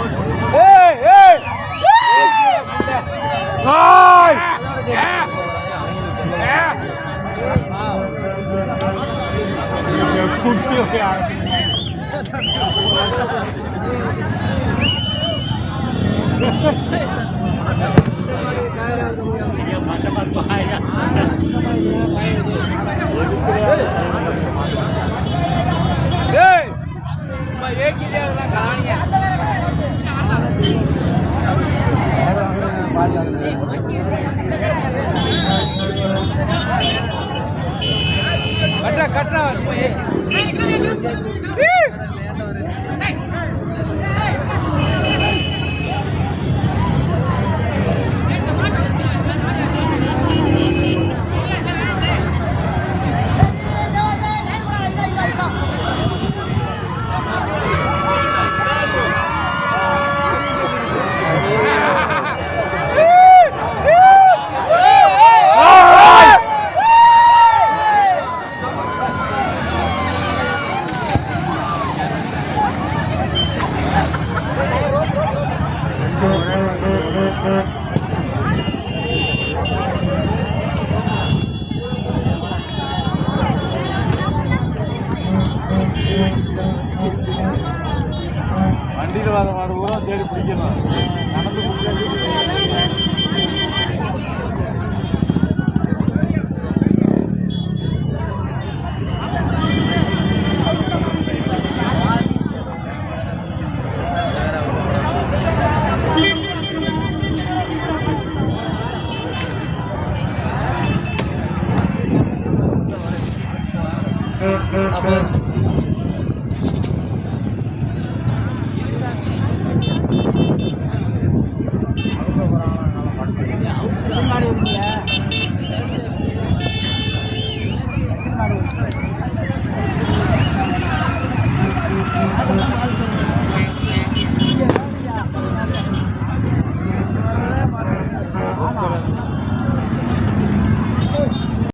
rồi Hãy subscribe cho kênh கட்டுறா கட்டுறா வண்டியில் வர மாடு பூரா தேடி பிடிக்கணும் நடந்து பிடிக்காது Apa? 姐